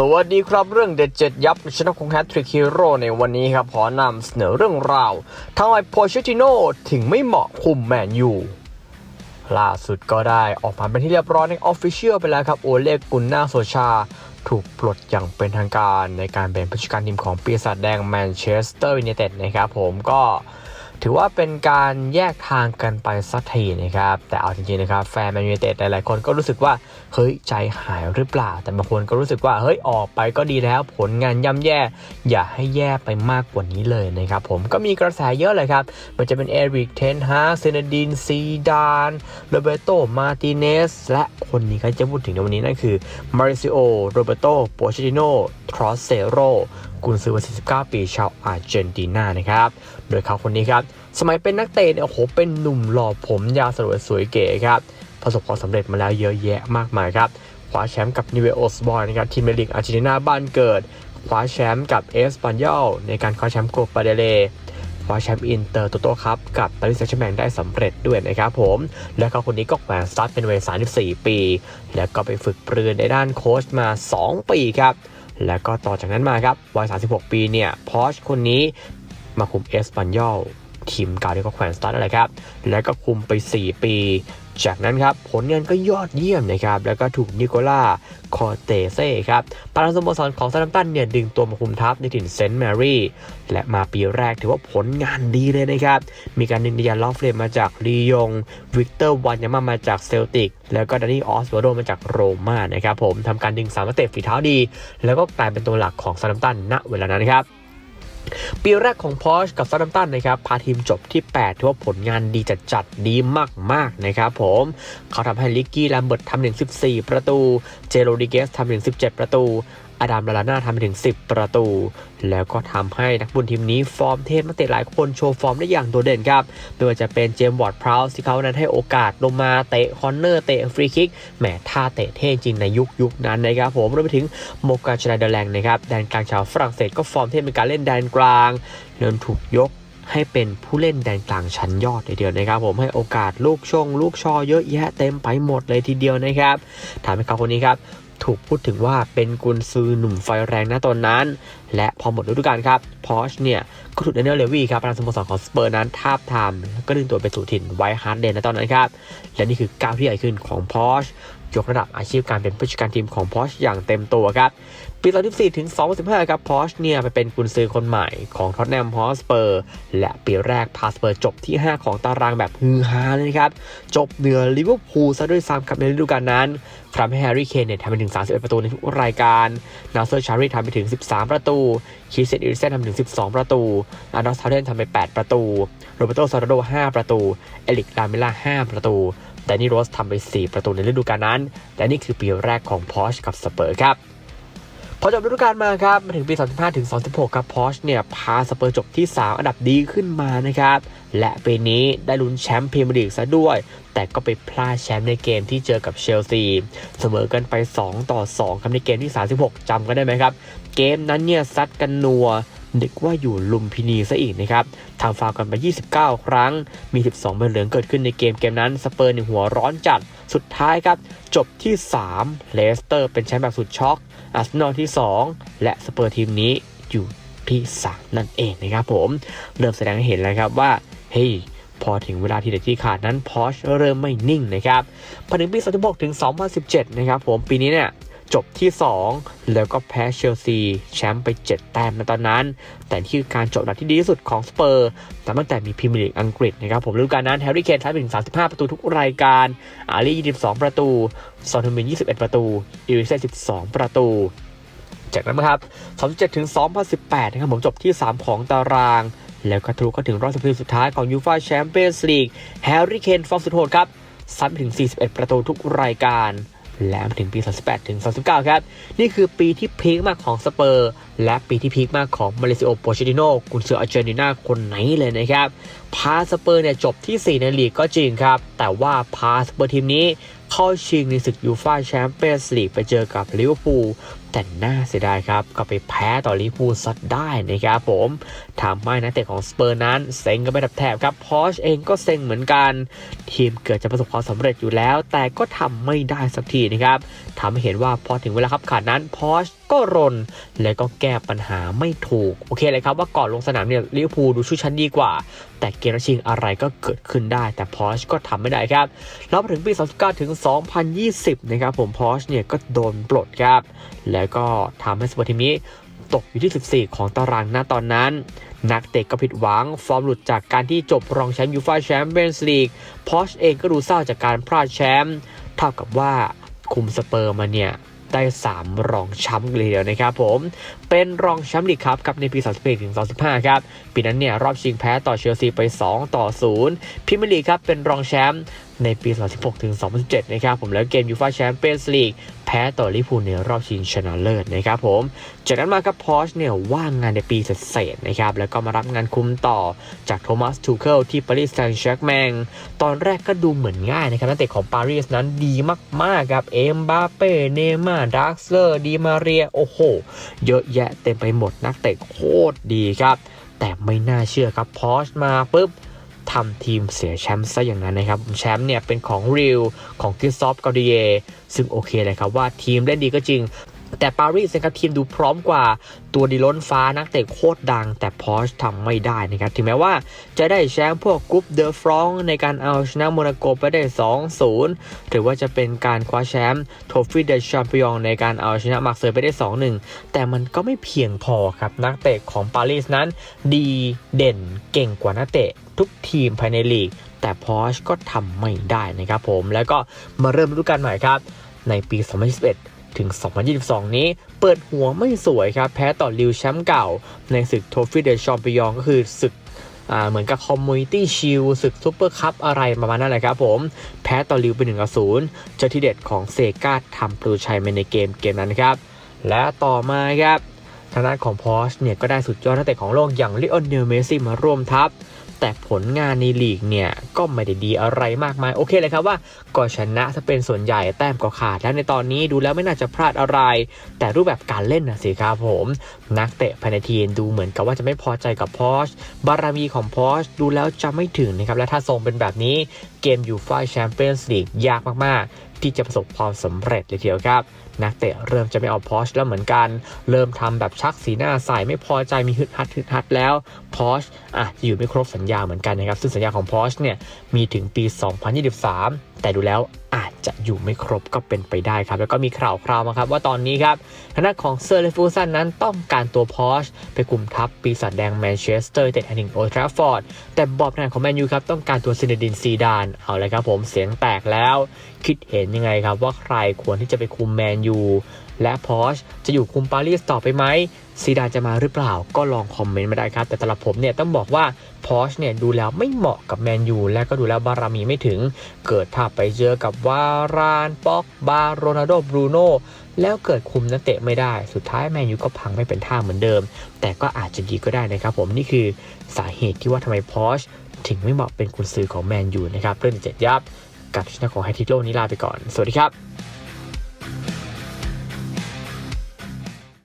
สวัสดีครับเรื่องเด็ดเจ็ดยับชนะของแฮตทริกฮีโร่ในวันนี้ครับขอนำเสนอเรื่องราวทำไมโพชติโนถึงไม่เหมาะคุมแมนยูล่าสุดก็ได้ออกมาเป็นที่เรียบร้อยในออฟฟิเชียลไปแล้วครับ โอเลกกุนนาโซชา ถูกปลดอย่างเป็นทางการในการเป็นผู้จัดการทีมของปีศาจแดงแมนเชสเตอร์ยูไนเต็ดนะครับผมก็ ถือว่าเป็นการแยกทางกันไปสักทีนะครับ แต่เอาจริงๆนะครับแฟนแมนยูเต็ดหลายๆคนก็รู้สึกว่าเฮ้ยใจหายหรือเปล่า แต่บางคนก็รู้สึกว่าเฮ้ยออกไปก็ดีแล้วผลงานย่ำแย่ อย่าให้แย่ไปมากกว่านี้เลยนะครับผมก็มีกระแสเยอะเลยครับมันจะเป็นเอริกเทนฮาเซนดินซีดานโรเบโตมาติเนสและคนนี้ก็จะพูดถึงในวันนี้นั่นคือมาริซิโอโรเบโตโปเชติโนทรอสเซโรกุนซือวัย49 ปีชาวอาร์เจนตินานะครับ โดยเขาคนนี้ครับ สมัยเป็นนักเตะเนี่ยโอ้โหเป็นหนุ่มหล่อผมยาวสวยสวยเก๋ครับ ประสบความสำเร็จมาแล้วเยอะแยะมากมายครับคว้าแชมป์กับนิเวโอสบอลนะครับทีมเมลิกอาร์เจนตินาบ้านเกิดคว้าแชมป์กับเอสปันยอลในการคว้าแชมป์โกปาเดเลคว้าแชมป์อินเตอร์โตโต้ครับกับปารีสแซงต์แชร์แมงได้สำเร็จด้วยนะครับผม และเขาคนนี้ก็แขวนสตาร์ทเป็นวัย34 ปี แล้วก็ไปฝึกปรือในด้านโค้ชมา 2 ปีครับ แล้วก็ต่อจากนั้นมาครับวัย 36 ปีเนี่ยพอชคนนี้มาคุมเอสปันยอลทีมเก่าที่เขาแขวนสตาร์ทอะไรครับ แล้วก็คุมไป 4 ปี จากนั้นครับผลงานก็ยอดเยี่ยมนะครับแล้วก็ถูกนิโคล่าคอเตเซ่ครับประธานสโมสรของซาดัมตันเนี่ยดึงตัวมาคุมทัพในถิ่นเซนต์แมรี่และมาปีแรกถือว่าผลงานดีเลยนะครับ มีการดึงดิยานลอฟเฟมมาจากลียง วิกเตอร์วันยามามาจากเซลติก แล้วก็ดานี่ออสวาโดมาจากโรม่านะครับผมทำการดึงสามนักเตะฝีเท้าดี แล้วก็กลายเป็นตัวหลักของซาดัมตันณเวลานั้นครับ ปีแรกของพอชกับซาดัมตันนะครับพาทีมจบที่ 8 ถือว่าผลงานดีจัดจัดดีมาก ๆ นะครับผม เขาทำให้ลิกกี้แลมเบิร์ตทำถึง14 ประตู เจโรดิเกสทำถึง17 ประตู อดัมลาลาน่าทำไปถึง 10 ประตู แล้วก็ทำให้นักบุญทีมนี้ฟอร์มเทพนักเตะหลายคนโชว์ฟอร์มได้อย่างโดดเด่นครับไม่ว่าจะเป็นเจมส์วอร์ดพราวส์ที่เขานั้นให้โอกาสลงมาเตะคอนเนอร์เตะฟรีคิกแหมท่าเตะเท่จริงในยุคยุคนั้นนะครับผมรวมไปถึงโมกาชนาเดแลงนะครับแดนกลางชาวฝรั่งเศสก็ฟอร์มเทพในการเล่นแดนกลางเริ่มถูกยกให้เป็นผู้เล่นแดนกลางชั้นยอดเลยเดียวนะครับ ผมให้โอกาสลูกชง ลูกชอเยอะแยะเต็มไปหมดเลยทีเดียวนะครับถามให้เขาคนนี้ครับ ถูกพูดถึงว่าเป็นกุนซือหนุ่มไฟแรงนะตอนนั้น และพอหมดฤดูกาลครับพอชเนี่ยก็ถูกเดนเนลเลวีครับประธานสโมสรของสเปอร์นั้นทาบทามก็ดึงตัวไปสู่ถิ่นไวท์ฮาร์ดเดนในตอนนั้นครับ และนี่คือก้าวที่ใหญ่ขึ้นของพอชยกระดับอาชีพการเป็นผู้จัดการทีมของพอชอย่างเต็มตัวครับ ปี 2014 ถึง 2015 ครับ พอชเนี่ยไปเป็นกุนซือคนใหม่ของท็อตแนมฮอสเปอร์ และปีแรกพาสเปอร์จบที่ 5 ของตารางแบบฮือฮาเลยนะครับ จบเหนือลิเวอร์พูลซะด้วยซ้ำครับในฤดูกาลนั้นทำให้แฮร์รี่เคนเนี่ยทำไปถึง 31 ประตูในทุกรายการนาเซอร์ชารีทำไปถึง 13 ประตูคีเซตอิริเซนทำไปถึง 12 ประตู อาร์ดอสทาเดนทำไป 8 ประตู โรเบโตซาร์โด 5 ประตู เอลิกลาเมล่า 5 ประตูแดนนี่โรสทำไป 4 ประตูในฤดูกาลนั้น และนี่คือปีแรกของพอชกับสเปอร์ครับ อจบฤดูกาลมาครับมาถึงปี25ถึง26ครับพอชเนี่ยพาสเปอร์จบที่ 3 อันดับดีขึ้นมานะครับ และปีนี้ได้ลุ้นแชมป์พรีเมียร์ลีกซะด้วย แต่ก็ไปพลาดแชมป์ในเกมที่เจอกับเชลซี เสมอกันไป 2 ต่อ 2ครับในเกมที่ 36 จำกันได้ไหมครับ เกมนั้นเนี่ยซัดกันนัวนึกว่าอยู่ลุมพินีซะอีกนะครับทำฟาวล์กันไป 29 ครั้ง มี 12ใบเหลืองเกิดขึ้นในเกมเกมนั้น สเปอร์ในหัวร้อนจัด สุดท้ายครับ จบที่ 3 เลสเตอร์เป็นแชมป์แบบสุดช็อก อาร์เซนอลที่ 2 และสเปอร์ทีมนี้อยู่ที่ 3 นั่นเองนะครับผม เริ่มแสดงให้เห็นแล้วครับว่า เฮ้ยพอถึงเวลาที่เด็ดที่ขาดนั้นพอชเริ่มไม่นิ่งนะครับพอถึงปี 2016 ถึง 2017 นะครับผม ปีนี้เนี่ย จบที่ 2 แล้วก็แพ้เชลซีแชมป์ไป 7 แต้มในตอนนั้น แต่ที่การจบอัดที่ดีที่สุดของสเปอร์ตั้งแต่มีพรีเมียร์ลีกอังกฤษนะครับผมฤดูกาลนั้นแฮร์รี่เคนทำถึง 35 ประตูทุกรายการ อารี22 ประตูซอนทอร์มิน 21 ประตูอิริเซน12 ประตูจากนั้นนะครับ2007ถึง 2018 นะครับผมจบที่ 3 ของตาราง แล้วก็ทะลุเข้าถึงรอบสุดท้ายของยูฟาแชมเปี้ยนส์ลีกแฮร์รี่เคนฟอร์มสุดโหดครับซัดไปถึง 41 ประตูทุกรายการ และถึงปี38ถึง39ครับ นี่คือปีที่พีคมากของสเปอร์ และปีที่พีคมากของมาเลเซียโอโปเชติโนกุนเซอร์อาร์เจนตินาคนไหนเลยนะครับ พาสเปอร์เนี่ยจบที่ 4 ในลีกก็จริงครับ แต่ว่าพาสเปอร์ทีมนี้ เข้าชิงในศึกยูฟ่าแชมเปี้ยนส์ลีกไปเจอกับลิเวอร์พูลแต่น่าเสียดายครับ ก็ไปแพ้ต่อลิเวอร์พูลซัดได้นะครับผมทำให้นักเตะของสเปอร์นั้นเซ็งกันไปดับแถบครับพอชเองก็เซ็งเหมือนกัน ทีมเกิดจะประสบความสำเร็จอยู่แล้ว แต่ก็ทำไม่ได้สักทีนะครับทำให้เห็นว่าพอถึงเวลาขับขาดนั้นพอช ก็รน และก็แก้ปัญหาไม่ถูก โอเคเลยครับว่าก่อนลงสนามเนี่ยลิเวอร์พูลดูชู้ชั้นดีกว่า แต่เกมนัดชิงอะไรก็เกิดขึ้นได้ แต่พอชก็ทำไม่ได้ครับแล้วถึงปี 2019 ถึง 2020 นะครับผมพอชเนี่ยก็โดนปลดครับ แล้วก็ทำให้สปอร์ตทีมนี้ตกอยู่ที่ 14 ของตารางหน้าตอนนั้น นักเตะก็ผิดหวัง ฟอร์มหลุดจากการที่จบรองแชมป์ยูฟ่าแชมเปี้ยนส์ลีกพอชเองก็ดูเศร้าจากการพลาดแชมป์เท่ากับว่าคุมสเปอร์มาเนี่ย ได้ 3 รองแชมป์เลยเดียวนะครับผมเป็นรองแชมป์ลีกครับกับในปี2011ถึง2015ครับปีนั้นเนี่ยรอบชิงแพ้ต่อเชลซีไป 2 ต่อ 0พิมลีครับเป็นรองแชมป์ ในปี 2016 ถึง 2017 นะครับผมแล้วเกมยูฟ่าแชมเปี้ยนส์ลีกแพ้ต่อลิพูลในรอบชิงชนะเลิศนะครับผม จากนั้นมาครับพอชเนี่ยว่างงานในปีเศษนะครับ แล้วก็มารับงานคุมต่อจากโทมัสทูเคิลที่ปารีสแซงต์แชร์กแมง ตอนแรกก็ดูเหมือนง่ายนะครับนักเตะของปารีสนั้นดีมาก ๆ ครับ เอ็มบาเป้ เนม่าร์ดักเลอร์ ดีมาเรีย โอ้โห เยอะแยะเต็มไปหมดนักเตะโคตรดีครับ แต่ไม่น่าเชื่อครับพอชมาปุ๊บ ทำทีมเสียแชมป์ซะอย่างนั้นนะครับ แชมป์เนี่ยเป็นของริวของคิสซอฟกาเดียซึ่งโอเคเลยครับว่าทีมเล่นดีก็จริง แต่ปารีสนะครับทีมดูพร้อมกว่าตัวดีล้นฟ้านักเตะโคตรดัง แต่พอชทำไม่ได้นะครับถึงแม้ว่าจะได้แชมป์พวกกรุ๊ปเดอฟรองในการเอาชนะโมนาโกไปได้ 2-0 หรือว่าจะเป็นการคว้าแชมป์โทฟี่เดช a มปิองในการเอาชนะมาร์เซย์ไปได้ 2-1 แต่มันก็ไม่เพียงพอครับนักเตะของปารีสนั้น ดีเด่นเก่งกว่านักเตะทุกทีมภายในลีก แต่พอชก็ทำไม่ได้นะครับผมแล้วก็มาเริ่มฤดูกาลใหม่ครับในปี 2021 ถึง 2022 นี้ เปิดหัวไม่สวยครับ แพ้ต่อลิวแชมป์เก่า ในศึกโทฟี่เดชอมปิยองก็คือศึกเหมือนกับคอมมูนิตี้ชิลศึกซูเปอร์คัพอะไรประมาณนั้นแหละครับผม แพ้ต่อลิวไป1ต่อ0เจ้าที่เด็ดของเซกาทำประตูชัยมาในเกมเกมนั้นครับ และต่อมาครับทางด้านของพอชเนี่ยก็ได้สุดยอดนักเตะของโลกอย่างลิโอนเนลเมซี่มาร่วมทัพ แต่ผลงานในลีกเนี่ยก็ไม่ได้ดีอะไรมากมาย โอเคเลยครับว่าก็ชนะถ้าเป็นส่วนใหญ่แต้มก็ขาด แล้วในตอนนี้ดูแล้วไม่น่าจะพลาดอะไร แต่รูปแบบการเล่นนะสิครับผม นักเตะภายในทีมดูเหมือนกับว่าจะไม่พอใจกับพอชบารมีของพอชดูแล้วจะไม่ถึงนะครับและถ้าทรงเป็นแบบนี้ เกมยูฟ่าแชมเปี้ยนส์ลีกยากมาก ๆ ที่จะประสบความสำเร็จเลยทีเดียวครับ นักเตะเริ่มจะไม่เอาพอชแล้วเหมือนกัน เริ่มทำแบบชักสีหน้าใส่ไม่พอใจมีฮึดฮัดฮึดฮัดแล้วพอชอะจะอยู่ไม่ครบสัญญาเหมือนกันนะครับ ซึ่งสัญญาของพอชเนี่ยมีถึงปี 2023แต่ดูแล้วอาจจะอยู่ไม่ครบก็เป็นไปได้ครับ แล้วก็มีข่าวคราวมาครับว่าตอนนี้ครับทางด้านของเซอร์เลฟูสันนั้นต้องการตัวพอชไปกลุ่มทัพปีศาจแดงแมนเชสเตอร์เต็ดแห่งโอทราฟอร์ด แต่บอบแทนของแมนยูครับต้องการตัวซินเดดินซีดาน เอาเลยครับผมเสียงแตกแล้ว คิดเห็นยังไงครับว่าใครควรที่จะไปคุมแมนยูและพอชจะอยู่คุมปารีสต่อไปไหม ซีดานจะมาหรือเปล่าก็ลองคอมเมนต์มาได้ครับ แต่สำหรับผมเนี่ยต้องบอกว่าพอชเนี่ยดูแล้วไม่เหมาะกับแมนยูและก็ดูแล้วบารมีไม่ถึง เกิดถ้าไปเจอกับวารานป็อกบาโรนัลโดบรูโนแล้วเกิดคุมนักเตะไม่ได้สุดท้ายแมนยูก็พังไม่เป็นท่าเหมือนเดิม แต่ก็อาจจะดีก็ได้นะครับผมนี่คือสาเหตุที่ว่าทำไมพอชถึงไม่เหมาะเป็นกุญซือของแมนยูนะครับเรื่องเจ็ดยับกับชนะของไฮทิโลนี้ลาไปก่อน สวัสดีครับ